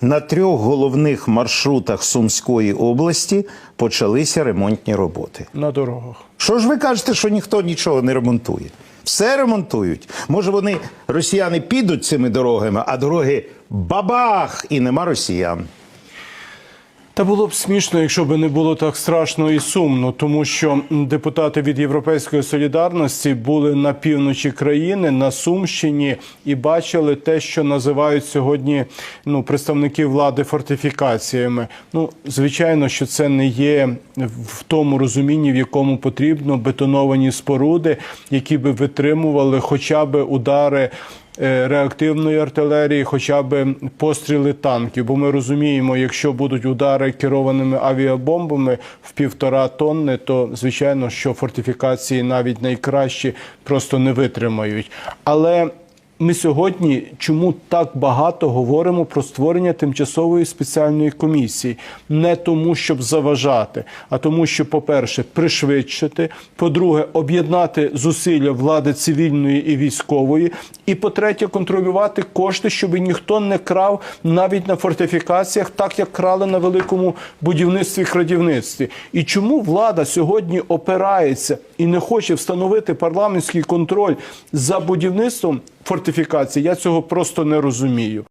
на трьох головних маршрутах Сумської області почалися ремонтні роботи. на дорогах. Що ж ви кажете, що ніхто нічого не ремонтує? Все ремонтують. Може, вони росіяни підуть цими дорогами, а дороги бабах і нема росіян. Та було б смішно, якщо б не було так страшно і сумно, тому що депутати від Європейської солідарності були на півночі країни, на Сумщині, і бачили те, що називають сьогодні ну, представники влади фортифікаціями. Ну, звичайно, що це не є в тому розумінні, в якому потрібно бетоновані споруди, які би витримували хоча б удари реактивної артилерії, хоча б постріли танків. Бо ми розуміємо, якщо будуть удари керованими авіабомбами в півтора тонни, то звичайно, що фортифікації навіть найкращі просто не витримають. Але ми сьогодні чому так багато говоримо про створення тимчасової спеціальної комісії? Не тому, щоб заважати, а тому, що, по-перше, пришвидшити, по-друге, об'єднати зусилля влади цивільної і військової, і по-третє, контролювати кошти, щоб ніхто не крав навіть на фортифікаціях, так як крали на великому будівництві крадівництві. І чому влада сьогодні опирається і не хоче встановити парламентський контроль за будівництвом фортифікацій? Я цього просто не розумію.